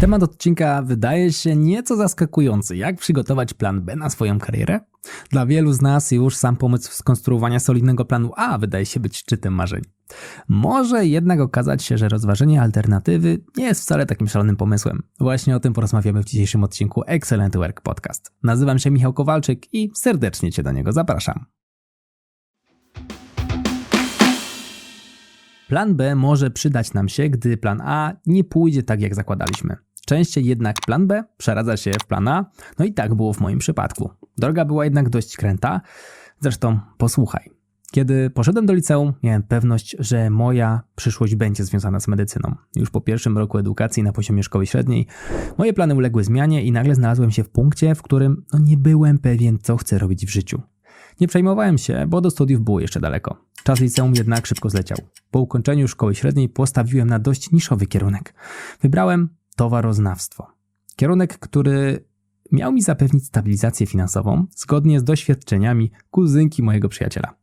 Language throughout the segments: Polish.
Temat odcinka wydaje się nieco zaskakujący. Jak przygotować plan B na swoją karierę? Dla wielu z nas już sam pomysł skonstruowania solidnego planu A wydaje się być szczytem marzeń. Może jednak okazać się, że rozważenie alternatywy nie jest wcale takim szalonym pomysłem. Właśnie o tym porozmawiamy w dzisiejszym odcinku Excellent Work Podcast. Nazywam się Michał Kowalczyk i serdecznie Cię do niego zapraszam. Plan B może przydać nam się, gdy plan A nie pójdzie tak, jak zakładaliśmy. Częściej jednak plan B przeradza się w plan A, no i tak było w moim przypadku. Droga była jednak dość kręta, zresztą posłuchaj. Kiedy poszedłem do liceum, miałem pewność, że moja przyszłość będzie związana z medycyną. Już po pierwszym roku edukacji na poziomie szkoły średniej moje plany uległy zmianie i nagle znalazłem się w punkcie, w którym no, nie byłem pewien, co chcę robić w życiu. Nie przejmowałem się, bo do studiów było jeszcze daleko. Czas liceum jednak szybko zleciał. Po ukończeniu szkoły średniej postawiłem na dość niszowy kierunek. Wybrałem towaroznawstwo. Kierunek, który miał mi zapewnić stabilizację finansową zgodnie z doświadczeniami kuzynki mojego przyjaciela.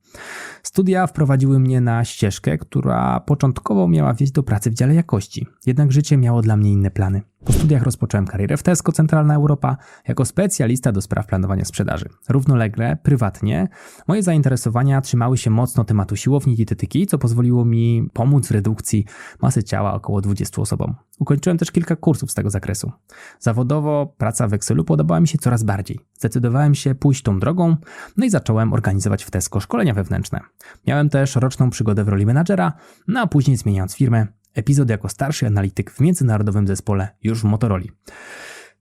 Studia wprowadziły mnie na ścieżkę, która początkowo miała wieść do pracy w dziale jakości, jednak życie miało dla mnie inne plany. Po studiach rozpocząłem karierę w Tesco Centralna Europa jako specjalista do spraw planowania sprzedaży. Równolegle, prywatnie, moje zainteresowania trzymały się mocno tematu siłowni i dietetyki, co pozwoliło mi pomóc w redukcji masy ciała około 20 osobom. Ukończyłem też kilka kursów z tego zakresu. Zawodowo praca w Excelu podobała mi się coraz bardziej. Zdecydowałem się pójść tą drogą, no i zacząłem organizować w Tesco szkolenia wewnętrzne. Miałem też roczną przygodę w roli menadżera, no a później zmieniając firmę, epizod jako starszy analityk w międzynarodowym zespole już w Motorola.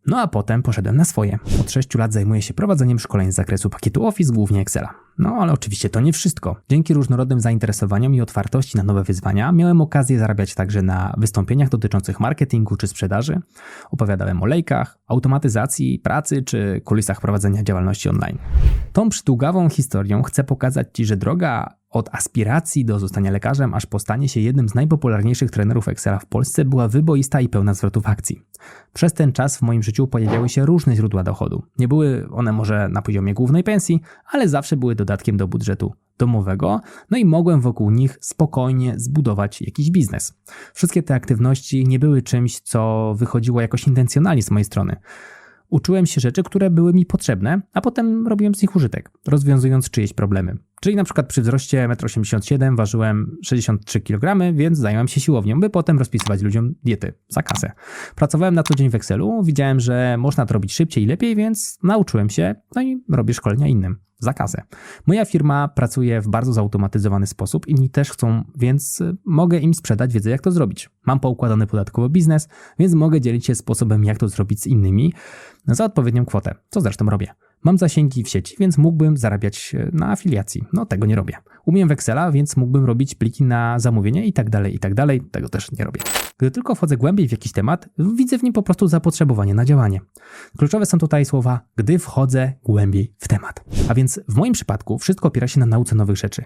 No a potem poszedłem na swoje. Od 6 lat zajmuję się prowadzeniem szkoleń z zakresu pakietu Office, głównie Excela. No ale oczywiście to nie wszystko. Dzięki różnorodnym zainteresowaniom i otwartości na nowe wyzwania miałem okazję zarabiać także na wystąpieniach dotyczących marketingu czy sprzedaży. Opowiadałem o lejkach, automatyzacji pracy czy kulisach prowadzenia działalności online. Tą przydługawą historią chcę pokazać Ci, że droga od aspiracji do zostania lekarzem, aż po stanie się jednym z najpopularniejszych trenerów Excela w Polsce była wyboista i pełna zwrotów akcji. Przez ten czas w moim życiu pojawiały się różne źródła dochodu. Nie były one może na poziomie głównej pensji, ale zawsze były dodatkiem do budżetu domowego, no i mogłem wokół nich spokojnie zbudować jakiś biznes. Wszystkie te aktywności nie były czymś, co wychodziło jakoś intencjonalnie z mojej strony. Uczyłem się rzeczy, które były mi potrzebne, a potem robiłem z nich użytek, rozwiązując czyjeś problemy. Czyli na przykład przy wzroście 1,87 m ważyłem 63 kg, więc zająłem się siłownią, by potem rozpisywać ludziom diety za kasę. Pracowałem na co dzień w Excelu, widziałem, że można to robić szybciej i lepiej, więc nauczyłem się, no i robię szkolenia innym za kasę. Moja firma pracuje w bardzo zautomatyzowany sposób, inni też chcą, więc mogę im sprzedać wiedzę, jak to zrobić. Mam poukładany podatkowo biznes, więc mogę dzielić się sposobem, jak to zrobić z innymi za odpowiednią kwotę, co zresztą robię. Mam zasięgi w sieci, więc mógłbym zarabiać e, na afiliacji. No tego nie robię. Umiem w Excela, więc mógłbym robić pliki na zamówienie i tak dalej, i tak dalej. Tego też nie robię. Gdy tylko wchodzę głębiej w jakiś temat, widzę w nim po prostu zapotrzebowanie na działanie. Kluczowe są tutaj słowa, gdy wchodzę głębiej w temat. A więc w moim przypadku wszystko opiera się na nauce nowych rzeczy.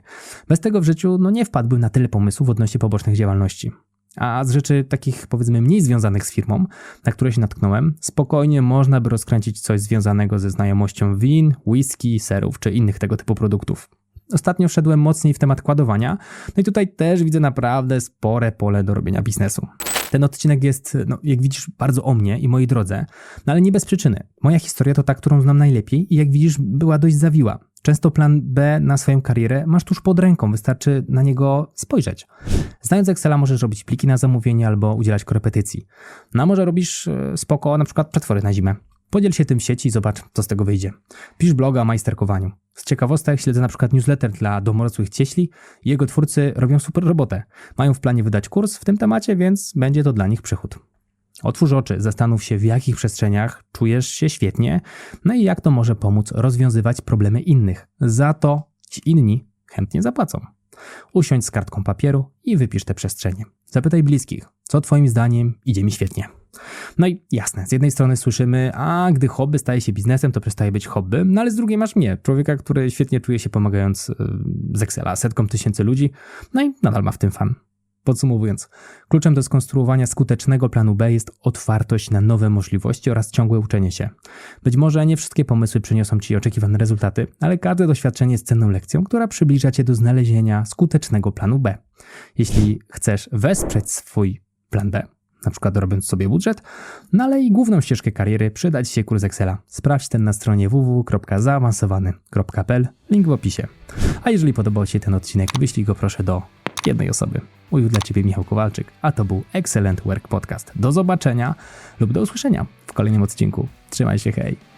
Bez tego w życiu no nie wpadłbym na tyle pomysłów odnośnie pobocznych działalności. A z rzeczy takich powiedzmy mniej związanych z firmą, na które się natknąłem, spokojnie można by rozkręcić coś związanego ze znajomością win, whisky, serów czy innych tego typu produktów. Ostatnio wszedłem mocniej w temat kładowania, no i tutaj też widzę naprawdę spore pole do robienia biznesu. Ten odcinek jest, no, jak widzisz, bardzo o mnie i mojej drodze, no ale nie bez przyczyny. Moja historia to ta, którą znam najlepiej i jak widzisz, była dość zawiła. Często plan B na swoją karierę masz tuż pod ręką, wystarczy na niego spojrzeć. Znając Excela możesz robić pliki na zamówienie albo udzielać korepetycji. No a może robisz e, spoko na przykład przetwory na zimę. Podziel się tym w sieci i zobacz, co z tego wyjdzie. Pisz bloga o majsterkowaniu. Z ciekawostek śledzę na przykład newsletter dla domorosłych cieśli i jego twórcy robią super robotę. Mają w planie wydać kurs w tym temacie, więc będzie to dla nich przychód. Otwórz oczy, zastanów się, w jakich przestrzeniach czujesz się świetnie, no i jak to może pomóc rozwiązywać problemy innych. Za to ci inni chętnie zapłacą. Usiądź z kartką papieru i wypisz te przestrzenie. Zapytaj bliskich, co Twoim zdaniem idzie mi świetnie. No i jasne, z jednej strony słyszymy, a gdy hobby staje się biznesem, to przestaje być hobby, no ale z drugiej masz mnie, człowieka, który świetnie czuje się pomagając yy, z Excela setkom tysięcy ludzi, no i nadal ma w tym fan. Podsumowując, kluczem do skonstruowania skutecznego planu B jest otwartość na nowe możliwości oraz ciągłe uczenie się. Być może nie wszystkie pomysły przyniosą Ci oczekiwane rezultaty, ale każde doświadczenie jest cenną lekcją, która przybliża Cię do znalezienia skutecznego planu B. Jeśli chcesz wesprzeć swój plan B, na przykład robiąc sobie budżet, no ale i główną ścieżkę kariery przydać się kurs Excela. Sprawdź ten na stronie www.zaawansowany.pl, link w opisie. A jeżeli podobał Ci się ten odcinek, wyślij go proszę do jednej osoby. Mówił dla Ciebie Michał Kowalczyk, a to był Excellent Work Podcast. Do zobaczenia lub do usłyszenia w kolejnym odcinku. Trzymaj się, hej!